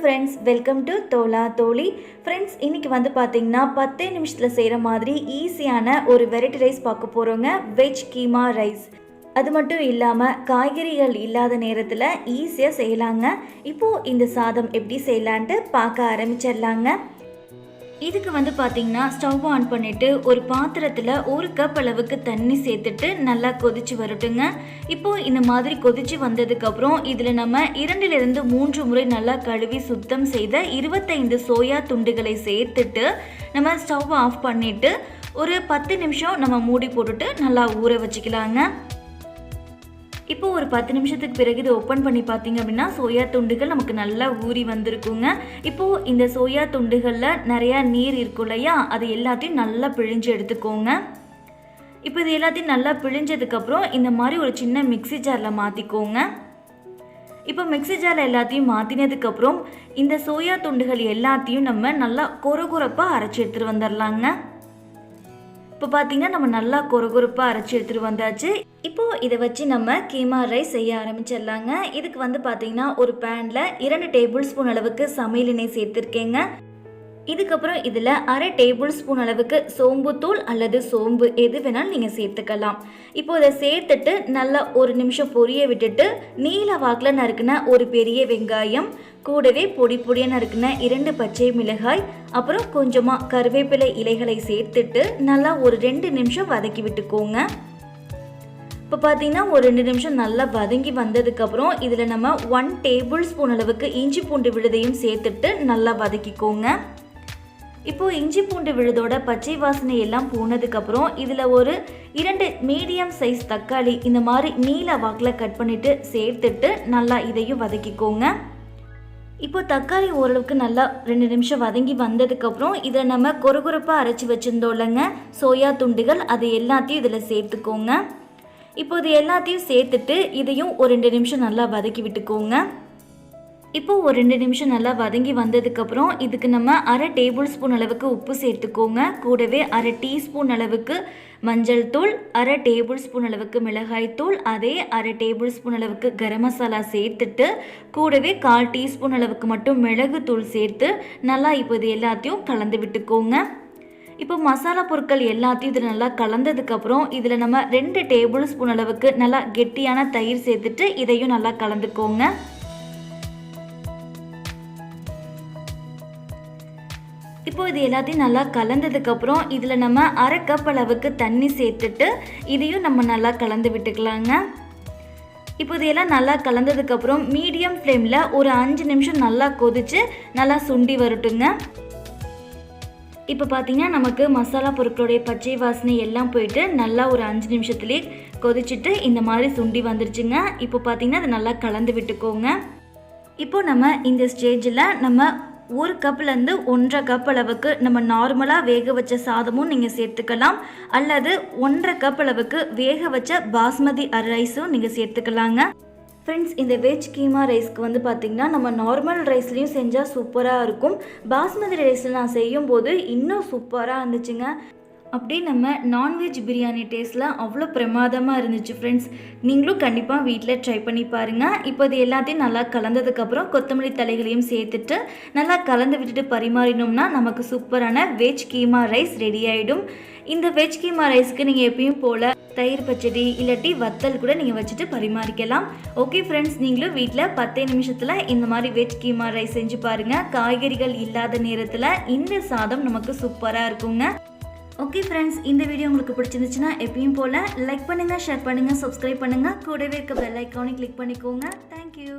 Friends welcome to தோலா தோழி friends இன்றைக்கி வந்து பார்த்தீங்கன்னா பத்தே நிமிஷத்தில் செய்கிற மாதிரி ஈஸியான ஒரு வெரைட்டி ரைஸ் பார்க்க போகிறோங்க வெஜ் கீமா ரைஸ் அது மட்டும் இல்லாமல் காய்கறிகள் இல்லாத நேரத்தில் ஈஸியாக செய்யலாங்க. இப்போது இந்த சாதம் எப்படி செய்யலான்ட்டு பார்க்க ஆரம்பிச்சிடலாங்க. இதுக்கு வந்து பார்த்தீங்கன்னா ஸ்டவ் ஆன் பண்ணிட்டு ஒரு பாத்திரத்தில் ஒரு கப் அளவுக்கு தண்ணி சேர்த்துட்டு நல்லா கொதிச்சு வரட்டுங்க. இப்போ இந்த மாதிரி கொதிச்சு வந்ததுக்கப்புறம் இதில் நம்ம இரண்டிலிருந்து மூன்று முறை நல்லா கழுவி சுத்தம் செய்த இருபத்தைந்து சோயா துண்டுகளை சேர்த்துட்டு நம்ம ஸ்டவ் ஆஃப் பண்ணிட்டு ஒரு பத்து நிமிஷம் நம்ம மூடி போட்டுட்டு நல்லா ஊற வச்சுக்கலாங்க. இப்போ ஒரு பத்து நிமிஷத்துக்கு பிறகு இதை ஓப்பன் பண்ணி பார்த்தீங்க அப்படின்னா சோயா துண்டுகள் நமக்கு நல்லா ஊறி வந்திருக்குங்க. இப்போது இந்த சோயா துண்டுகளில் நிறையா நீர் இருக்கும் இல்லையா? அது எல்லாத்தையும் நல்லா பிழிஞ்சு எடுத்துக்கோங்க. இப்போ இது எல்லாத்தையும் நல்லா பிழிஞ்சதுக்கப்புறம் இந்த மாதிரி ஒரு சின்ன மிக்ஸி ஜாரில் மாற்றிக்கோங்க இப்போ மிக்ஸி ஜாரில் எல்லாத்தையும் மாற்றினதுக்கப்புறம் இந்த சோயா துண்டுகள் எல்லாத்தையும் நம்ம நல்லா கொர கொரப்பாக அரைச்சி எடுத்துகிட்டு வந்துடலாங்க இப்போ பார்த்தீங்கன்னா நம்ம நல்லா கொரகொரப்பாக அரைச்சி எடுத்துகிட்டு வந்தாச்சு. இப்போது இதை வச்சு நம்ம கீமா ரைஸ் செய்ய ஆரம்பிச்சிடலாங்க. இதுக்கு வந்து பார்த்தீங்கன்னா ஒரு பேனில் இரண்டு டேபிள் ஸ்பூன் அளவுக்கு சமையல் எண்ணெய் சேர்த்துருக்கேங்க. இதுக்கப்புறம் இதில் அரை டேபிள் ஸ்பூன் அளவுக்கு சோம்புத்தூள் அல்லது சோம்பு எது வேணாலும் நீங்கள் சேர்த்துக்கலாம். இப்போ இதை சேர்த்துட்டு நல்லா ஒரு நிமிஷம் பொரிய விட்டுட்டு நீல வாக்கில் நறுக்குன ஒரு பெரிய வெங்காயம் கூடவே பொடி பொடியாக நறுக்குன இரண்டு பச்சை மிளகாய் அப்புறம் கொஞ்சமாக கருவேப்பிலை இலைகளை சேர்த்துட்டு நல்லா ஒரு ரெண்டு நிமிஷம் வதக்கி விட்டுக்கோங்க. இப்போ பார்த்தீங்கன்னா ஒரு ரெண்டு நிமிஷம் நல்லா வதங்கி வந்ததுக்கப்புறம் இதில் நம்ம ஒன் டேபிள் ஸ்பூன் அளவுக்கு இஞ்சி பூண்டு விழுதையும் சேர்த்துட்டு நல்லா வதக்கிக்கோங்க. இப்போது இஞ்சி பூண்டு விழுதோட பச்சை வாசனை எல்லாம் போனதுக்கப்புறம் இதில் ஒரு இரண்டு மீடியம் சைஸ் தக்காளி இந்த மாதிரி நீல வாக்கில் கட் பண்ணிவிட்டு சேர்த்துட்டு நல்லா இதையும் வதக்கிக்கோங்க. இப்போ தக்காளி ஓரளவுக்கு நல்லா ரெண்டு நிமிஷம் வதங்கி வந்ததுக்கப்புறம் இதை நம்ம கொரகொரப்பாக அரைச்சி வச்சுருந்தோம் இல்லைங்க? சோயா துண்டுகள் அது எல்லாத்தையும் இதில் சேர்த்துக்கோங்க. இப்போ இது எல்லாத்தையும் சேர்த்துட்டு இதையும் ஒரு ரெண்டு நிமிஷம் நல்லா வதக்கி விட்டுக்கோங்க. இப்போ ஒரு ரெண்டு நிமிஷம் நல்லா வதங்கி வந்ததுக்கப்புறம் இதுக்கு நம்ம அரை டேபிள் ஸ்பூன் அளவுக்கு உப்பு சேர்த்துக்கோங்க. கூடவே அரை டீஸ்பூன் அளவுக்கு மஞ்சள் தூள் அரை டேபிள் ஸ்பூன் அளவுக்கு மிளகாய் தூள் அதே அரை டேபிள் ஸ்பூன் அளவுக்கு கரம் மசாலா சேர்த்துட்டு கூடவே கால் டீஸ்பூன் அளவுக்கு மட்டும் மிளகு தூள் சேர்த்து நல்லா இப்போ இது எல்லாத்தையும் கலந்து விட்டுக்கோங்க. இப்போ மசாலா பொருட்கள் எல்லாத்தையும் இதில் நல்லா கலந்ததுக்கப்புறம் இதில் நம்ம ரெண்டு டேபிள் ஸ்பூன் அளவுக்கு நல்லா கெட்டியான தயிர் சேர்த்துட்டு இதையும் நல்லா கலந்துக்கோங்க. இப்போ இது எல்லாத்தையும் நல்லா கலந்ததுக்கப்புறம் இதில் நம்ம அரை கப் அளவுக்கு தண்ணி சேர்த்துட்டு இதையும் நம்ம நல்லா கலந்து விட்டுக்கலாங்க. இப்போ இதெல்லாம் நல்லா கலந்ததுக்கப்புறம் மீடியம் ஃப்ளேமில் ஒரு அஞ்சு நிமிஷம் நல்லா கொதித்து நல்லா சுண்டி வரட்டுங்க. இப்போ பார்த்தீங்கன்னா நமக்கு மசாலா பொருட்களுடைய பச்சை வாசனை எல்லாம் போயிட்டு நல்லா ஒரு அஞ்சு நிமிஷத்துலேயே கொதிச்சுட்டு இந்த மாதிரி சுண்டி வந்துருச்சுங்க. இப்போ பார்த்தீங்கன்னா அதை நல்லா கலந்து விட்டுக்கோங்க. இப்போ நம்ம இந்த ஸ்டேஜில் நம்ம ஒரு கப்லேருந்து ஒன்றரை கப் அளவுக்கு நம்ம நார்மலாக வேக வச்ச சாதமும் நீங்கள் சேர்த்துக்கலாம். அல்லது ஒன்றரை கப் அளவுக்கு வேக வச்ச பாஸ்மதி ரைஸும் நீங்கள் சேர்த்துக்கலாங்க. ஃப்ரெண்ட்ஸ் இந்த வெஜ் கீமா ரைஸ்க்கு வந்து பார்த்திங்கன்னா நம்ம நார்மல் ரைஸ்லேயும் செஞ்சால் சூப்பராக இருக்கும். பாஸ்மதி ரைஸில் நான் செய்யும்போது இன்னும் சூப்பராக இருந்துச்சுங்க. அப்படியே நம்ம நான்வெஜ் பிரியாணி டேஸ்ட்டில் அவ்வளோ பிரமாதமாக இருந்துச்சு ஃப்ரெண்ட்ஸ் நீங்களும் கண்டிப்பாக வீட்டில் ட்ரை பண்ணி பாருங்கள் இப்போ இது எல்லாத்தையும் நல்லா கலந்ததுக்கப்புறம் கொத்தமல்லி தலைகளையும் சேர்த்துட்டு நல்லா கலந்து விட்டுட்டு பரிமாறினோம்னா நமக்கு சூப்பரான வெஜ் கீமா ரைஸ் ரெடி ஆகிடும் இந்த வெஜ் கீமா ரைஸ்க்கு நீங்கள் எப்பயும் போல் தயிர் பச்சடி இல்லாட்டி வத்தல் கூட நீங்கள் வச்சுட்டு பரிமாறிக்கலாம். ஓகே ஃப்ரெண்ட்ஸ் நீங்களும் வீட்டில் பத்தே நிமிஷத்தில் இந்த மாதிரி வெஜ் கீமா ரைஸ் செஞ்சு பாருங்கள் காய்கறிகள் இல்லாத நேரத்தில் இந்த சாதம் நமக்கு சூப்பராக இருக்குங்க. ஓகே ஃப்ரெண்ட்ஸ் இந்த வீடியோ உங்களுக்கு பிடிச்சிருந்துச்சுன்னா எப்பயும் போல் லைக் பண்ணுங்கள் ஷேர் பண்ணுங்கள் சப்ஸ்கிரைப் பண்ணுங்கள் கூடவே இருக்க பெல் ஐக்கானை கிளிக் பண்ணிக்கோங்க. தேங்க்யூ